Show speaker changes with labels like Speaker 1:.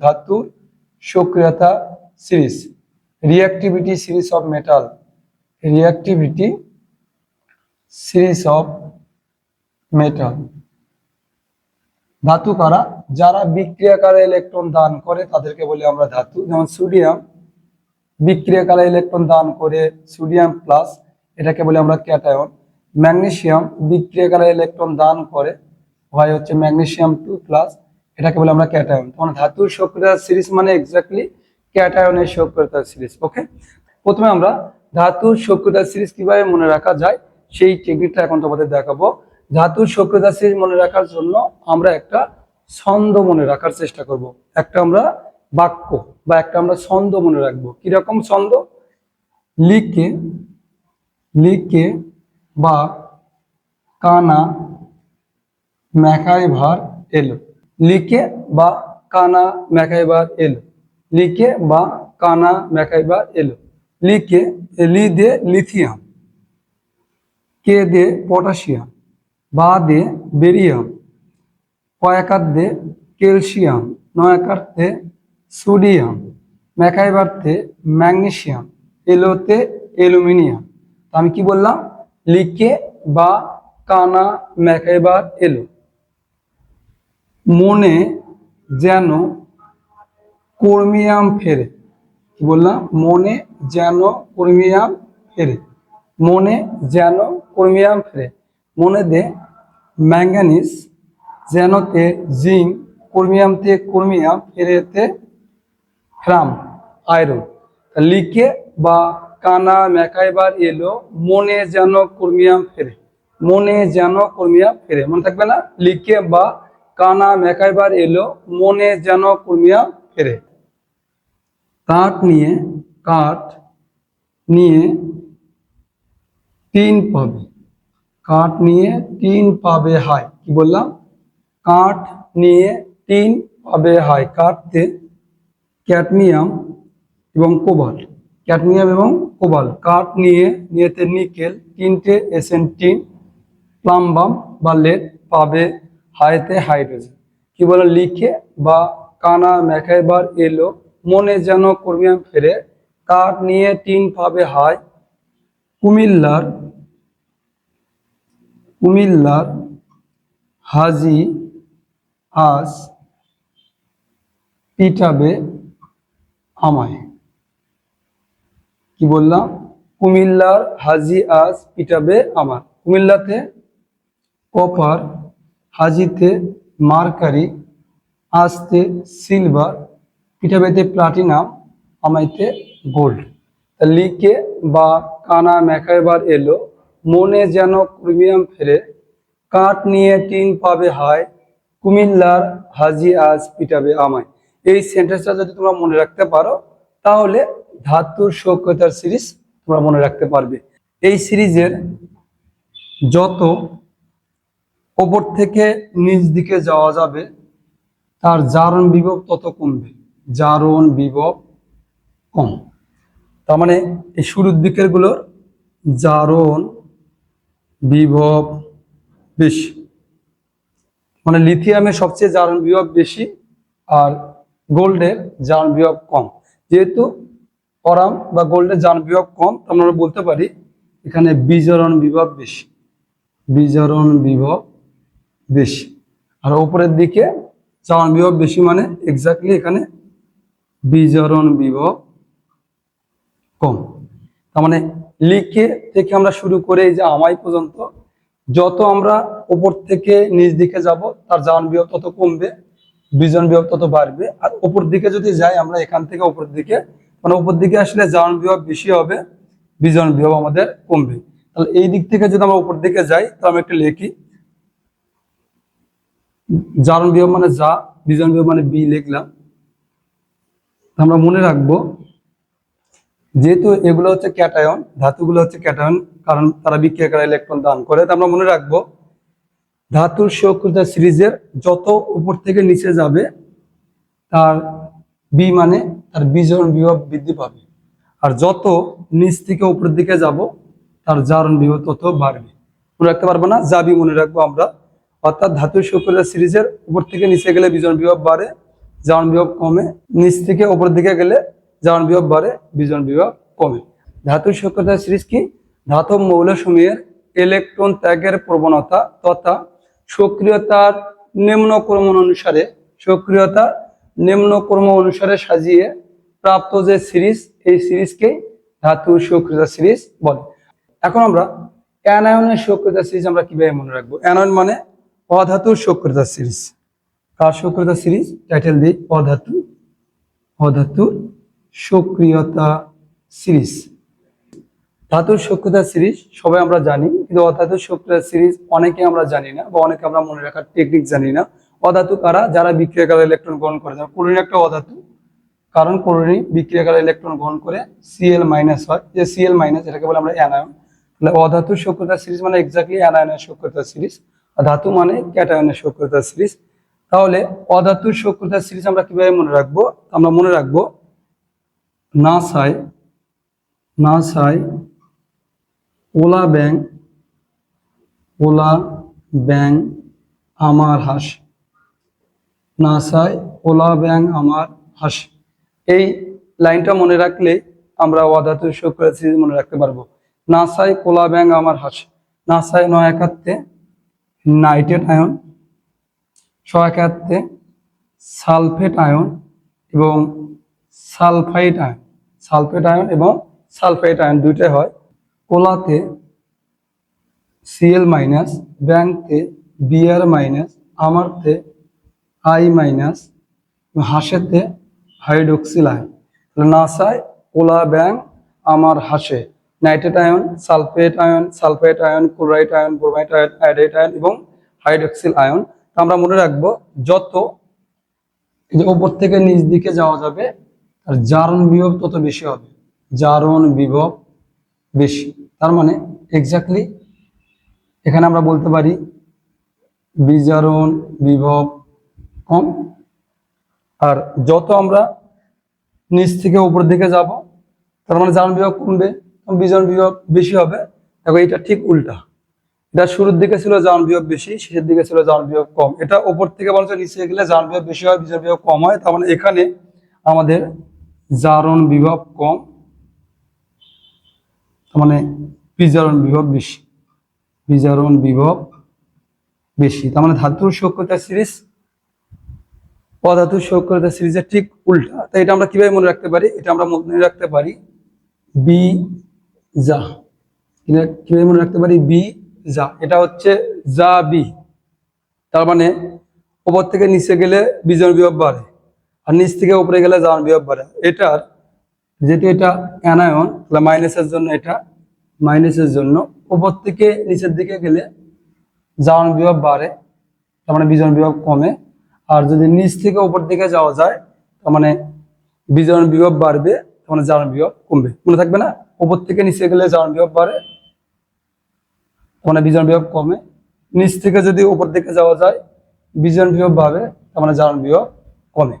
Speaker 1: ধাতুর সক্রিয়তা series reactivity series of metal reactivity series of metal ধাতু কারা? যারা বিক্রিয়াকারে ইলেকট্রন দান করে, তাদেরকে বলি আমরা ধাতু। যেমন সোডিয়াম বিক্রিয়াকালে ইলেকট্রন দান করে সোডিয়াম প্লাস এটাকে বলি আমরা ক্যাটায়ন ম্যাগনেসিয়াম বিক্রিয়াকালে ইলেকট্রন দান করে, হয় হচ্ছে ম্যাগনেশিয়াম টু প্লাস এটাকে বলে আমরা ক্যাটায়ন। তখন ধাতুর সক্রিয়তা সিরিজ মানে এক্স্যাক্টলি ক্যাটায়নের সক্রিয়তা সিরিজ ওকে প্রথমে আমরা ধাতুর সক্রিয়তা সিরিজ কীভাবে মনে রাখা যায়, সেই টেকনিকটা এখন তোমাদের দেখাবো। ধাতুর সক্রিয়তা সিরিজ মনে রাখার জন্য আমরা একটা ছন্দ মনে রাখার চেষ্টা করব। একটা আমরা বাক্য বা একটা আমরা ছন্দ মনে রাখব। কীরকম ছন্দ? লিখে লিখে বা কানা ম্যাকাইভার এলো। লিখে বা কানা ম্যাকাইভার এলো। লিখে বা কানা ম্যাকাইভার এলো। লিখে, লি দে লিথিয়াম, কে দে পটাশিয়াম, বা দে বেরিয়াম, কয়েকার দে ক্যালসিয়াম, নয়াকার দে সোডিয়াম ম্যাকাইবারতে ম্যাগনেসিয়াম এলোতে অ্যালুমিনিয়াম। তো আমি কি বললাম? লিকে বা কানা ম্যাকাইবার এলো। মনে যেন কর্মিয়াম ফেরে। কি বললাম? মনে যেন কর্মিয়াম ফেরে। মনে যেন কর্মিয়াম ফেরে। মনে দে ম্যাঙ্গানিস যেনতে জিঙ্ক কর্মিয়ামতে কর্মিয়াম ফেরেতে ফ্রাম, আয়রন। লিকে বা কানা ম্যাকাইবার এলো, মনে যেন কর্মিয়াম ফেরে। মনে যেন কর্মিয়াম ফেরে। মনে থাকবে না? লিকে বা কানা মেকাইবার এলো, মনে যেন কর্মিয়াম ফেরে। কাঠ নিয়ে কাঠ নিয়ে তিন পাবে। কাঠ নিয়ে তিন পাবে হায়, কি বললাম? কাঠ নিয়ে তিন পাবে হায়। কাঠতে ক্যাটমিয়াম এবং কোবাল্ট ক্যাটমিয়াম এবং কোবাল্ট কাঠ নিয়ে, নিয়েতে নিকেল, তিনটে এসএন টিন প্লাম্বাম বা লেড পাবে হাইতে হাইড্রোজেন কি বলে, লিখে বা কানা ম্যাকাইবার এলো, মনে যেন কর্মিয়াম ফেরে, কার নিয়ে টিন পাবে হাই কুমিল্লার কুমিল্লার হাজি আস পিটাবে আমায়। কি বললাম? কুমিল্লার হাজি আজ পিটাবে আমার। কুমিল্লাতে কপার হাজিতে মার্কারি, আসতে সিলভার পিঠাবেতে প্লাটিনাম, আমাইতে গোল্ড। লিকে বা কানা ম্যাকাইবার এলো, মনে যেন প্রিমিয়াম ফেরে, কাঠ নিয়ে টিন পাবে হায়, কুমিল্লার হাজি আজ পিটাবে আমায়। এই সেন্টেন্সটা যদি তোমরা মনে রাখতে পারো, তাহলে ধাতুর সক্রিয়তার সিরিজ তোমরা মনে রাখতে পারবে। এই সিরিজের যত ওপর থেকে নিচ দিকে যাওয়া যাবে, তার জারণ বিভব তত কমবে, জারণ বিভব কম। তার মানে এই শুরুর দিকেরগুলোর জারণ বিভব বেশি। মানে লিথিয়ামের সবচেয়ে জারণ বিভব বেশি আর গোল্ডের জারণ বিভব কম। যেহেতু অরাম বা গোল্ডের জারণ বিভব কম তো আমরা বলতে পারি এখানে বিজরণ বিভব বেশি। বিজরণ বিভব বেশি। আর উপরের দিকে জারণ বিভব বেশি মানে এক্স্যাক্টলি এখানে বিজরণ বিভব কম। তার মানে লিখে থেকে আমরা শুরু করে এই যে আমাই পর্যন্ত যত আমরা উপর থেকে নিচ দিকে যাব, তার জারণ বিভব তত কমবে বিজন বিভব তত বাড়বে। আর উপর দিকে যদি যাই আমরা এখান থেকে উপর দিকে মানে উপর দিকে আসলে জারণ বিভব বেশি হবে বিজন বিভব আমাদের কমবে। তাহলে এই দিক থেকে যদি আমরা উপর দিকে যাই, তাহলে আমি একটু লিখি জারণ বিভব মানে যা, বিজন বিভব মানে বি লিখলাম। আমরা মনে রাখব, যেহেতু এগুলো হচ্ছে ক্যাটায়ন, ধাতুগুলো হচ্ছে ক্যাটায়ন, কারণ তারা বিক্রিয়াকার ইলেকট্রন দান করে, তা আমরা মনে রাখব, ধাতুর সক্রিয়তা সিরিজের যত উপর থেকে নিচে যাবে, তার বি মানে তার বিজন বিভব বৃদ্ধি পাবে। আর যত নিচ থেকে উপরের দিকে যাব, তার জারণ বিভব তত বাড়বে। মনে রাখতে পারব না? যাবি মনে রাখব আমরা। অর্থাৎ ধাতুর সক্রিয়তা সিরিজের উপর থেকে নিচে গেলে বিজন বিভব বাড়ে, জারণ বিভব কমে। নিচ থেকে উপর দিকে গেলে জারণ বিভব বাড়ে, বিজন বিভব কমে। ধাতুর সক্রিয়তা সিরিজ কি? ধাতব মৌলসমূহের ইলেকট্রন ত্যাগের প্রবণতা তথা সক্রিয়তার নিম্ন ক্রম অনুসারে সক্রিয়তা ক্রম অনুসারে সাজিয়ে প্রাপ্ত যে সিরিজ, এই সিরিজকে ধাতুর সক্রিয়তা সিরিজ বলে। এখন আমরা অ্যানায়নের সক্রিয়তা সিরিজ আমরা কীভাবে মনে রাখব? অ্যানায়ন মানে অধাতুর সক্রিয়তা সিরিজ। কার সক্রিয়তা সিরিজ? টাইটেল দিই অধাতু অধাতুর সক্রিয়তা সিরিজ। ধাতুর সক্রিয়তা সিরিজ সবাই আমরা জানি, কিন্তু অধাতুর সক্রিয়তা সিরিজ অনেকে আমরা জানি না, বা অনেকে আমরা মনে রাখার টেকনিক জানি না। অধাতু কারা? যারা বিক্রিয়াকালে ইলেকট্রন গ্রহণ করে। যেমন ক্লোরিন একটা অধাতু। কারণ ক্লোরিন বিক্রিয়াকালে ইলেকট্রন গ্রহণ করে সিএল মাইনাস হয়। যে সিএল মাইনাস এটাকে বলে আমরা অ্যানায়ন তাহলে অধাতুর সক্রিয়তা সিরিজ মানে এক্স্যাক্টলি অ্যানায়নের সক্রিয়তা সিরিজ। ধাতু মানে ক্যাটায়নের সক্রিয়তা সিরিজ। তাহলে অধাতুর সক্রিয়তা সিরিজ আমরা কীভাবে মনে রাখব? আমরা মনে রাখব, না সাই না সাই, ওলা ব্যাং ওলা ব্যাং আমার হাস। নাসায় ওলা ব্যাং আমার হাস। এই লাইনটা মনে রাখলে আমরা অধাতুর সক্রিয় সিরিজ মনে রাখতে পারব। নাসায় কোলা ব্যাং আমার হাস। নাসায় নয় একাত্তে নাইট্রেট আয়ন একাত্তে সালফেট আয়ন এবং সালফাইড আয়ন। সালফেট আয়ন এবং সালফাইড আয়ন দুইটাই হয় কোলাতে সিএল মাইনাস ব্যাংকতে বিআর মাইনাস আমারতে আই মাইনাস হাসেতে হাইড্রোক্সিল আয়ন। নাসায় কোলা ব্যাং আমার হাসে। Nitrate ion, sulphate ion sulphate ion, chloride ion, bromide ion, iodide ion এবং হাইড্রোক্সিল আয়ন। তা আমরা মনে রাখব, যত ওপর থেকে নিচ দিকে যাওয়া যাবে আর জারণ বিভব তত বেশি হবে। জারণ বিভব বেশি। তার মানে এক্স্যাক্টলি এখানে আমরা বলতে পারি, বিজারণ বিভব কম। আর যত আমরা নিচ থেকে উপর দিকে যাব, তার মানে জারণ বিভব কমবে। বিজারণ বিভব বেশি হবে। দেখো এটা ঠিক উল্টা। এটা শুরুর দিকে ছিল জারণ বিভব বেশি, শেষের দিকে ছিল জারণ বিভব কম। এটা উপর থেকে বলছে নিচে গেলে জারণ বিভব বেশি হয় বিজারণ বিভব কম হয়। তার মানে এখানে আমাদের জারণ বিভব কম, তার মানে বিজারণ বিভব বেশি, বিজারণ বিভব বেশি। তার মানে ধাতুর সক্রিয়তা সিরিজ, অধাতুর সক্রিয়তা সিরিজের ঠিক উল্টা। তাই এটা আমরা কীভাবে মনে রাখতে পারি? এটা আমরা মনে রাখতে পারি বি যা। কীভাবে মনে রাখতে পারি বি, যা। এটা হচ্ছে যা বি। তার মানে উপর থেকে নিচে গেলে বিজন বিভব বাড়ে, আর নিচ থেকে উপরে গেলে জারণ বিভব বাড়ে। এটার যেহেতু এটা অ্যানায়ন, তাহলে মাইনাসের জন্য এটা মাইনাসের জন্য উপর থেকে নিচের দিকে গেলে জারণ বিভব বাড়ে, তার মানে বিজন বিভব কমে, আর যদি নিচ থেকে উপর দিকে যাওয়া যায়, তার মানে বিজন বিভব বাড়বে, তার মানে জারণ বিভব কমবে। মনে থাকবে না? উপর থেকে নিচে গেলে জারণ বিভব বাড়ে। মানে বিজন বিভব কমে। নিচ থেকে যদি উপর দিকে যাওয়া যায়, বিজন বিভব বাড়বে, তার মানে জারণ বিভব কমে।